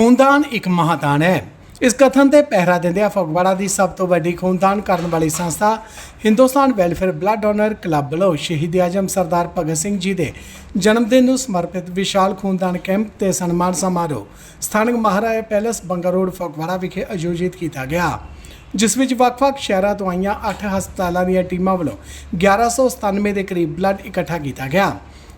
ਖੂਨਦਾਨ ਇੱਕ ਮਹਾਦਾਨ ਹੈ। ਇਸ ਕਥਨ ਤੇ ਪਹਿਰਾ ਦਿੰਦਿਆਂ ਫਗਵਾੜਾ ਦੀ ਸਭ ਤੋਂ ਵੱਡੀ ਖੂਨਦਾਨ ਕਰਨ ਵਾਲੀ ਸੰਸਥਾ Hindustan welfare blood donor club ਵੱਲੋਂ ਸ਼ਹੀਦ ਆਜਮ ਸਰਦਾਰ ਭਗਤ ਸਿੰਘ ਜੀ ਦੇ ਜਨਮ ਦਿਨ ਨੂੰ ਸਮਰਪਿਤ ਵਿਸ਼ਾਲ ਖੂਨਦਾਨ ਕੈਂਪ ਤੇ ਸਨਮਾਨ ਸਮਾਰੋਹ ਸਥਾਨਕ ਮਹਾਰਾਜਾ ਪੈਲੇਸ ਬੰਗਾ ਰੋਡ, ਫਗਵਾੜਾ ਵਿਖੇ ਆਯੋਜਿਤ ਕੀਤਾ ਗਿਆ। ਜਿਸ ਵਿੱਚ ਵੱਖ-ਵੱਖ ਸ਼ਹਿਰਾਂ ਤੋਂ ਆਈਆਂ 8 ਹਸਪਤਾਲਾਂ ਦੀਆਂ ਟੀਮਾਂ ਵੱਲੋਂ 1197 ਦੇ ਕਰੀਬ ਬਲੱਡ ਇਕੱਠਾ ਕੀਤਾ ਗਿਆ।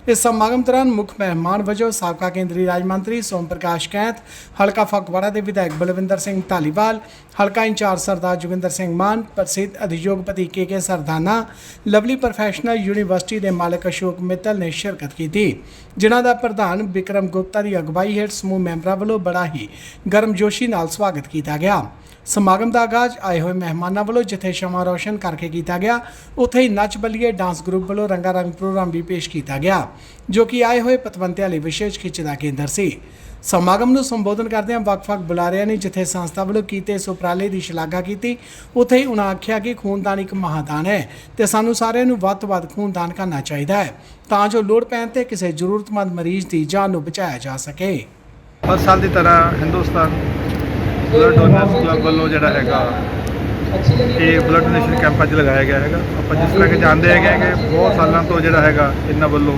ਇਸ ਸਮਾਗਮ ਦੌਰਾਨ ਮੁੱਖ ਮਹਿਮਾਨ ਵਜੋਂ ਸਾਬਕਾ ਕੇਂਦਰੀ ਰਾਜ ਮੰਤਰੀ ਸੋਮ ਪ੍ਰਕਾਸ਼ ਕੈਂਥ, ਹਲਕਾ ਫਗਵਾੜਾ ਦੇ ਵਿਧਾਇਕ ਬਲਵਿੰਦਰ ਸਿੰਘ ਧਾਲੀਵਾਲ, ਹਲਕਾ ਇੰਚਾਰਜ ਸਰਦਾਰ ਜੋਗਿੰਦਰ ਸਿੰਘ ਮਾਨ, ਪ੍ਰਸਿੱਧ ਅਧਿਯੋਗਪਤੀ K K Sardana, lovely professional university ਦੇ ਮਾਲਕ ਅਸ਼ੋਕ ਮਿੱਤਲ ਨੇ ਸ਼ਿਰਕਤ ਕੀਤੀ, ਜਿਨ੍ਹਾਂ ਦਾ ਪ੍ਰਧਾਨ ਵਿਕਰਮ ਗੁਪਤਾ ਦੀ ਅਗਵਾਈ ਹੇਠ ਸਮੂਹ ਮੈਂਬਰਾਂ ਵੱਲੋਂ ਬੜਾ ਹੀ ਗਰਮਜੋਸ਼ੀ ਨਾਲ ਸਵਾਗਤ ਕੀਤਾ ਗਿਆ। ਸਮਾਗਮ ਦਾ ਆਗਾਜ਼ ਆਏ ਹੋਏ ਮਹਿਮਾਨਾਂ ਵੱਲੋਂ ਜਿੱਥੇ ਸ਼ਮਾ ਰੋਸ਼ਨ ਕਰਕੇ ਕੀਤਾ ਗਿਆ, ਉੱਥੇ ਹੀ ਨੱਚ ਬੱਲੀਏ ਡਾਂਸ ਗਰੁੱਪ ਵੱਲੋਂ ਰੰਗਾ ਰੰਗ ਪ੍ਰੋਗਰਾਮ ਵੀ ਪੇਸ਼ ਕੀਤਾ ਗਿਆ, ਜੋ ਕਿ ਆਏ ਹੋਏ ਪਤਵੰਤਿਆਂ ਲਈ ਵਿਸ਼ੇਸ਼ ਖਿੱਚ ਦਾ ਕੇਂਦਰ ਸੀ। ਸਮਾਗਮ ਨੂੰ ਸੰਬੋਧਨ ਕਰਦਿਆਂ ਵੱਖ-ਵੱਖ ਬੁਲਾਰਿਆਂ ਨੇ ਜਿੱਥੇ ਸੰਸਥਾ ਵੱਲੋਂ ਕੀਤੇ ਇਸ ਉਪਰਾਲੇ ਦੀ ਸ਼ਲਾਘਾ ਕੀਤੀ, ਉੱਥੇ ਹੀ ਉਹਨਾਂ ਆਖਿਆ ਕਿ ਖੂਨਦਾਨ ਇੱਕ ਮਹਾਦਾਨ ਹੈ ਤੇ ਸਾਨੂੰ ਸਾਰਿਆਂ ਨੂੰ ਵੱਧ ਤੋਂ ਵੱਧ ਖੂਨਦਾਨ ਕਰਨਾ ਚਾਹੀਦਾ ਹੈ, ਤਾਂ ਜੋ ਲੋੜ ਪੈਣ ਤੇ ਕਿਸੇ ਜ਼ਰੂਰਤਮੰਦ ਮਰੀਜ਼ ਦੀ ਜਾਨ ਨੂੰ ਬਚਾਇਆ ਜਾ ਸਕੇ। ਹਰ ਸਾਲ ਦੀ ਤਰ੍ਹਾਂ ਹਿੰਦੁਸਤਾਨ ਬਲੱਡ ਡੋਨਰਸ ਕਲੱਬ ਵੱਲੋਂ ਜਿਹੜਾ ਹੈਗਾ ਇਹ ਬਲੱਡ ਡੋਨੇਸ਼ਨ ਕੈਂਪਾਂ 'ਚ ਲਗਾਇਆ ਗਿਆ ਹੈਗਾ। ਆਪਾਂ ਜਿਸ ਤਰ੍ਹਾਂ ਕਿ ਜਾਣਦੇ ਹੈਗੇ ਕਿ ਬਹੁਤ ਸਾਲਾਂ ਤੋਂ ਜਿਹੜਾ ਹੈਗਾ ਇਹਨਾਂ ਵੱਲੋਂ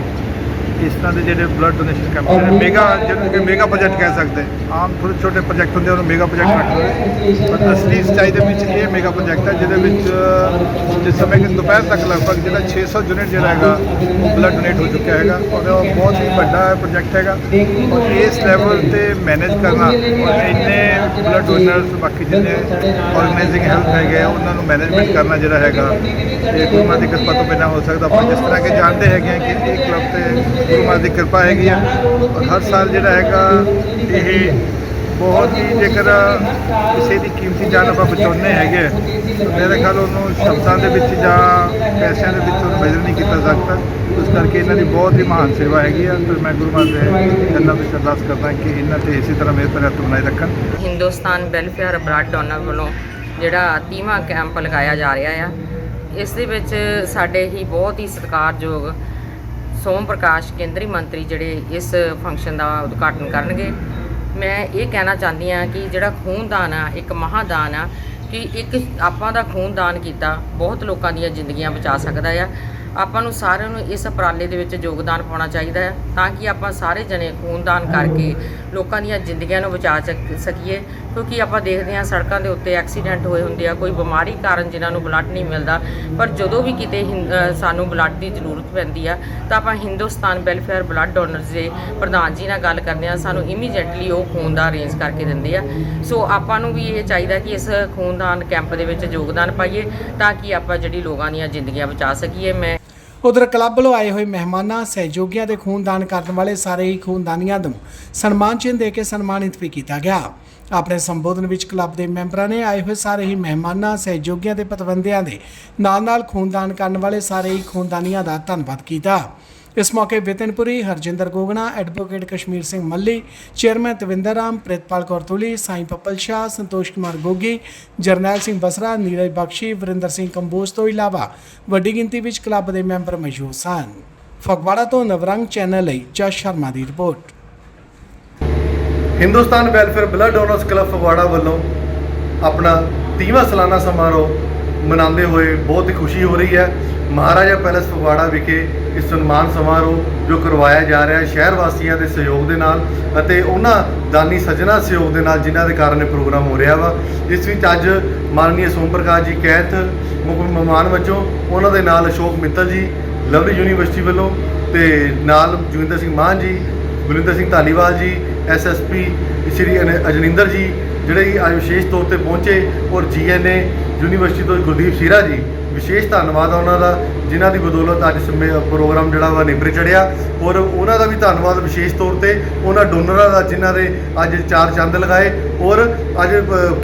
ਇਸ ਤਰ੍ਹਾਂ ਦੇ ਜਿਹੜੇ ਬਲੱਡ ਡੋਨੇਸ਼ਨ ਕੈਂਪ ਜਿਹੜੇ ਮੇਗਾ ਜਿਹਨੂੰ ਕਿ ਮੇਗਾ ਪ੍ਰੋਜੈਕਟ ਕਹਿ ਸਕਦੇ। ਆਮ ਥੋੜੇ ਛੋਟੇ ਪ੍ਰੋਜੈਕਟ ਹੁੰਦੇ ਉਹਨੂੰ ਮੇਗਾ ਪ੍ਰੋਜੈਕਟ ਰੱਖਦੇ ਪਰ ਅਸਲੀ ਸੱਚਾਈ ਦੇ ਵਿੱਚ ਇਹ ਮੇਗਾ ਪ੍ਰੋਜੈਕਟ ਹੈ ਜਿਹਦੇ ਵਿੱਚ ਜਿਸ ਸਮੇਂ ਕਿ ਦੁਪਹਿਰ ਤੱਕ ਲਗਭਗ ਜਿਹੜਾ 600 ਯੂਨਿਟ ਜਿਹੜਾ ਹੈਗਾ ਉਹ ਬਲੱਡ ਡੋਨੇਟ ਹੋ ਚੁੱਕਿਆ ਹੈਗਾ। ਔਰ ਉਹ ਬਹੁਤ ਹੀ ਵੱਡਾ ਪ੍ਰੋਜੈਕਟ ਹੈਗਾ। ਔਰ ਇਸ ਲੈਵਲ ਤੇ ਮੈਨੇਜ ਕਰਨਾ ਔਰ ਇੰਨੇ ਬਲੱਡ ਡੋਨਰਸ ਬਾਕੀ ਜਿੰਨੇ ਆਰਗੇਨਾਈਜ਼ਿੰਗ ਹੈਲਥ ਹੈਗੇ ਉਹਨਾਂ ਨੂੰ ਮੈਨੇਜਮੈਂਟ ਕਰਨਾ ਜਿਹੜਾ ਹੈਗਾ ਇਹ ਗੁਰੂ ਮਾਂ ਦੀ ਕਿਰਪਾ ਤੋਂ ਬਿਨਾਂ ਹੋ ਸਕਦਾ। ਆਪਾਂ ਜਿਸ ਤਰ੍ਹਾਂ ਕਿ ਜਾਣਦੇ ਹੈਗੇ ਕਿ ਇਹ ਕਲੱਬ ਤੇ ਗੁਰੂ ਮਾਂ ਦੀ ਕਿਰਪਾ ਹੈਗੀ ਆ। ਹਰ ਸਾਲ ਜਿਹੜਾ ਹੈਗਾ, ਇਹ ਬਹੁਤ ਹੀ ਜੇਕਰ ਕਿਸੇ ਦੀ ਕੀਮਤੀ ਜਾਨ ਆਪਾਂ ਬਚਾਉਂਦੇ ਹੈਗੇ ਮੇਰੇ ਖਿਆਲ ਉਹਨੂੰ ਸ਼ਬਦਾਂ ਦੇ ਵਿੱਚ ਜਾਂ ਪੈਸਿਆਂ ਦੇ ਵਿੱਚ ਉਹਨੂੰ ਮੈਜ਼ਰ ਨਹੀਂ ਕੀਤਾ ਸਕਦਾ। ਉਸ ਕਰਕੇ ਇਹਨਾਂ ਦੀ ਬਹੁਤ ਹੀ ਮਹਾਨ ਸੇਵਾ ਹੈਗੀ ਆ। ਤੇ ਮੈਂ ਗੁਰੂ ਮਾਂ ਦੇ ਚਰਨਾਂ ਵਿੱਚ ਅਰਦਾਸ ਕਰਦਾ ਕਿ ਇਹਨਾਂ ਤੇ ਇਸੇ ਤਰ੍ਹਾਂ ਮਿਹਰ ਭਰਿਆ ਹੱਥ ਰੱਖਣ। ਹਿੰਦੁਸਤਾਨ ਵੈਲਫੇਅਰ ਬਲੱਡ ਡੋਨਰ ਵੱਲੋਂ ਜਿਹੜਾ 30ਵਾਂ ਕੈਂਪ ਲਗਾਇਆ ਜਾ ਰਿਹਾ ਆ, ਇਸ ਦੇ ਵਿੱਚ ਸਾਡੇ ਹੀ ਬਹੁਤ ਹੀ ਸਤਿਕਾਰਯੋਗ ਸੋਮ ਪ੍ਰਕਾਸ਼ ਕੇਂਦਰੀ ਮੰਤਰੀ ਜਿਹੜੇ ਇਸ ਫੰਕਸ਼ਨ ਦਾ ਉਦਘਾਟਨ ਕਰਨਗੇ। ਮੈਂ ਇਹ ਕਹਿਣਾ ਚਾਹੁੰਦੀ ਆ ਕਿ ਜਿਹੜਾ ਖੂਨਦਾਨ ਆ, ਇੱਕ ਮਹਾਦਾਨ ਆ, ਕਿ ਇੱਕ ਆਪਾਂ ਦਾ ਖੂਨਦਾਨ ਕੀਤਾ, ਬਹੁਤ ਲੋਕਾਂ ਦੀਆਂ ਜ਼ਿੰਦਗੀਆਂ ਬਚਾ ਸਕਦਾ ਆ। ਆਪਾਂ ਨੂੰ ਸਾਰਿਆਂ ਨੂੰ ਇਸ ਉਪਰਾਲੇ ਦੇ ਵਿੱਚ ਯੋਗਦਾਨ ਪਾਉਣਾ ਚਾਹੀਦਾ ਹੈ ਤਾਂ ਕਿ ਆਪਾਂ ਸਾਰੇ ਜਣੇ ਖੂਨਦਾਨ ਕਰਕੇ ਲੋਕਾਂ ਦੀਆਂ ਜ਼ਿੰਦਗੀਆਂ ਨੂੰ ਬਚਾ ਸਕ- ਸਕੀਏ, ਕਿਉਂਕਿ ਆਪਾਂ ਦੇਖਦੇ ਹਾਂ ਸੜਕਾਂ ਦੇ ਉੱਤੇ ਐਕਸੀਡੈਂਟ ਹੋਏ ਹੁੰਦੇ ਆ, ਕੋਈ ਬਿਮਾਰੀ ਕਾਰਨ ਜਿਨ੍ਹਾਂ ਨੂੰ ਬਲੱਡ ਨਹੀਂ ਮਿਲਦਾ, ਪਰ ਜਦੋਂ ਵੀ ਕਿਤੇ ਹਿੰ- ਸਾਨੂੰ ਬਲੱਡ ਦੀ ਜ਼ਰੂਰਤ ਪੈਂਦੀ ਆ, ਤਾਂ ਆਪਾਂ ਹਿੰਦੁਸਤਾਨ ਵੈਲਫੇਅਰ ਬਲੱਡ ਡੋਨਰਸ ਦੇ ਪ੍ਰਧਾਨ ਜੀ ਨਾਲ ਗੱਲ ਕਰਦੇ ਆ ਸਾਨੂੰ ਇਮੀਡੀਏਟਲੀ ਉਹ ਖੂਨ ਦਾ ਅਰੇਂਜ ਕਰਕੇ ਦਿੰਦੇ ਆ। ਸੋ ਆਪਾਂ ਨੂੰ ਵੀ ਇਹ ਚਾਹੀਦਾ ਕਿ ਇਸ ਖੂਨਦਾਨ ਕੈਂਪ ਦੇ ਵਿੱਚ ਯੋਗਦਾਨ ਪਾਈਏ ਤਾਂ ਕਿ ਆਪਾਂ ਜਿਹੜੀ ਲੋਕਾਂ ਦੀਆਂ ਜ਼ਿੰਦਗੀਆਂ ਬਚਾ ਸਕੀਏ। ਮੈਂ ਉਧਰ ਕਲੱਬ ਵੱਲੋਂ ਆਏ ਹੋਏ ਮਹਿਮਾਨਾਂ, ਸਹਿਯੋਗੀਆਂ ਦੇ ਖੂਨਦਾਨ ਕਰਨ ਵਾਲੇ ਸਾਰੇ ਹੀ ਖੂਨਦਾਨੀਆਂ ਨੂੰ ਸਨਮਾਨ ਚਿੰਨ੍ਹ ਦੇ ਕੇ ਸਨਮਾਨਿਤ ਵੀ ਕੀਤਾ ਗਿਆ। ਆਪਣੇ ਸੰਬੋਧਨ ਵਿੱਚ ਕਲੱਬ ਦੇ ਮੈਂਬਰਾਂ ਨੇ ਆਏ ਹੋਏ ਸਾਰੇ ਹੀ ਮਹਿਮਾਨਾਂ, ਸਹਿਯੋਗੀਆਂ ਤੇ ਪਤਵੰਦਿਆਂ ਦੇ ਨਾਲ-ਨਾਲ ਖੂਨਦਾਨ ਕਰਨ ਵਾਲੇ ਸਾਰੇ ਹੀ ਖੂਨਦਾਨੀਆਂ ਦਾ ਧੰਨਵਾਦ ਕੀਤਾ। ਇਸ ਮੌਕੇ ਵਿਤਨਪੁਰੀ ਹਰਜਿੰਦਰ ਗੋਗਨਾ ਐਡਵੋਕੇਟ ਕਸ਼ਮੀਰ ਸਿੰਘ ਮੱਲੀ, ਚੇਅਰਮੈਨ ਤਵਿੰਦਰ ਰਾਮ, ਪ੍ਰਿਤਪਾਲ ਕੌਰ ਤੁਲੀ, ਸਾਈਂ ਪੱਪਲ ਸ਼ਾਹ, ਸੰਤੋਸ਼ ਕੁਮਾਰ ਗੋਗੀ, ਜਰਨੈਲ ਸਿੰਘ ਬਸਰਾ, ਨੀਰਜ ਬਖਸ਼ੀ, ਵਰਿੰਦਰ ਸਿੰਘ ਕੰਬੋਜ ਤੋਂ ਇਲਾਵਾ ਵੱਡੀ ਗਿਣਤੀ ਵਿੱਚ ਕਲੱਬ ਦੇ ਮੈਂਬਰ ਮੌਜੂਦ ਸਨ। ਫਗਵਾੜਾ ਤੋਂ ਨਵਰੰਗ ਚੈਨਲ ਲਈ ਜਸ ਸ਼ਰਮਾ ਦੀ report. Hindustan welfare blood donors club Phagwara ਵੱਲੋਂ ਆਪਣਾ 30ਵਾਂ ਸਾਲਾਨਾ ਸਮਾਰੋਹ ਮਨਾਉਂਦੇ ਹੋਏ ਬਹੁਤ ਹੀ ਖੁਸ਼ੀ ਹੋ ਰਹੀ ਹੈ। ਮਹਾਰਾਜਾ ਪੈਲੇਸ ਫਗਵਾੜਾ ਵਿਖੇ ਇਸ ਸਨਮਾਨ ਸਮਾਰੋਹ ਜੋ ਕਰਵਾਇਆ ਜਾ ਰਿਹਾ ਹੈ, ਸ਼ਹਿਰ ਵਾਸੀਆਂ ਦੇ ਸਹਿਯੋਗ ਦੇ ਨਾਲ ਅਤੇ ਉਹਨਾਂ ਦਾਨੀ ਸੱਜਣਾ ਸਹਿਯੋਗ ਦੇ ਨਾਲ ਜਿਨ੍ਹਾਂ ਦੇ ਕਾਰਨ ਇਹ ਪ੍ਰੋਗਰਾਮ ਹੋ ਰਿਹਾ ਵਾ। ਇਸ ਵਿੱਚ ਅੱਜ ਮਾਨਨੀय ਸੋਮ ਪ੍ਰਕਾਸ਼ ਜੀ ਕੈਥ, ਮੁੱਖ ਮਹਿਮਾਨ ਵਜੋਂ ਉਹਨਾਂ ਦੇ ਨਾਲ ਅਸ਼ੋਕ ਮਿੱਤਲ ਜੀ, ਲਵਲੀ ਯੂਨੀਵਰਸਿਟੀ ਵੱਲੋਂ ਤੇ ਨਾਲ ਜੋਗਿੰਦਰ ਸਿੰਘ ਮਾਨ ਜੀ, ਗੁਰਿੰਦਰ ਸਿੰਘ ਧਾਲੀਵਾਲ ਜੀ ਐਸਐਸਪੀ ਸ਼੍ਰੀ ਅਨ- ਅਜਨਿੰਦਰ ਜੀ ਜਿਹੜੇ ਕਿ ਅੱਜ ਵਿਸ਼ੇਸ਼ ਤੌਰ ਤੇ ਪਹੁੰਚੇ ਔਰ ਜੀਐਨਏ ਯੂਨੀਵਰਸਿਟੀ ਤੋਂ ਗੁਰਦੀਪ ਸੀਰਾ ਜੀ ਵਿਸ਼ੇਸ਼ ਧੰਨਵਾਦ ਆ ਉਹਨਾਂ ਦਾ ਜਿਨ੍ਹਾਂ ਦੀ ਬਦੌਲਤ ਅੱਜ ਸਮੇਂ ਪ੍ਰੋਗਰਾਮ ਜਿਹੜਾ ਵਾ ਨਿਬਰ ਚੜਿਆ। ਔਰ ਉਹਨਾਂ ਦਾ ਵੀ ਧੰਨਵਾਦ ਵਿਸ਼ੇਸ਼ ਤੌਰ ਤੇ ਉਹਨਾਂ ਡੋਨਰਾਂ ਦਾ ਜਿਨ੍ਹਾਂ ਦੇ ਅੱਜ ਚਾਰ ਚੰਦ ਲਗਾਏ। ਔਰ ਅੱਜ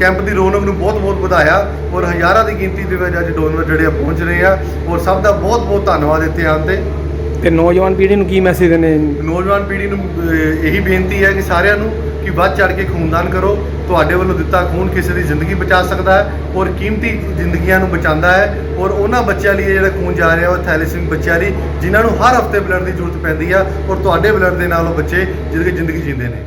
ਕੈਂਪ ਦੀ ਰੌਣਕ ਨੂੰ ਬਹੁਤ ਬਹੁਤ ਵਧਾਇਆ। ਔਰ ਹਜ਼ਾਰਾਂ ਦੀ ਗਿਣਤੀ ਦੇ ਵਿੱਚ ਅੱਜ ਡੋਨਰ ਜਿਹੜੇ ਆ ਪਹੁੰਚ ਰਹੇ ਆ। ਔਰ ਸਭ ਦਾ ਬਹੁਤ ਬਹੁਤ ਧੰਨਵਾਦ ਇੱਥੇ ਆਉਣ ਤੇ। ਤੇ ਨੌਜਵਾਨ ਪੀੜ੍ਹੀ ਨੂੰ ਕੀ ਮੈਸੇਜ ਦਿੰਦੇ ਨੌਜਵਾਨ ਪੀੜ੍ਹੀ ਨੂੰ ਇਹੀ ਬੇਨਤੀ ਹੈ ਕਿ ਸਾਰਿਆਂ ਨੂੰ ਕਿ ਵੱਧ ਚੜ ਕੇ ਖੂਨਦਾਨ ਕਰੋ। ਤੁਹਾਡੇ ਵੱਲੋਂ ਦਿੱਤਾ ਖੂਨ ਕਿਸੇ ਦੀ ਜ਼ਿੰਦਗੀ ਬਚਾ ਸਕਦਾ ਹੈ ਔਰ ਕੀਮਤੀ ਜ਼ਿੰਦਗੀਆਂ ਨੂੰ ਬਚਾਉਂਦਾ ਹੈ ਔਰ ਉਹਨਾਂ ਬੱਚਿਆਂ ਲਈ ਇਹ ਜਿਹੜਾ ਖੂਨ ਜਾ ਰਿਹਾ ਉਹ ਥੈਲੇਸੀਮਿਕ ਬੱਚਿਆਂ ਲਈ, ਜਿਨ੍ਹਾਂ ਨੂੰ ਹਰ ਹਫ਼ਤੇ ਬਲੱਡ ਦੀ ਜ਼ਰੂਰਤ ਪੈਂਦੀ ਆ ਔਰ ਤੁਹਾਡੇ ਬਲੱਡ ਦੇ ਨਾਲ ਉਹ ਬੱਚੇ ਜ਼ਿੰਦਗੀ ਜ਼ਿੰਦਗੀ ਜੀਂਦੇ ਨੇ।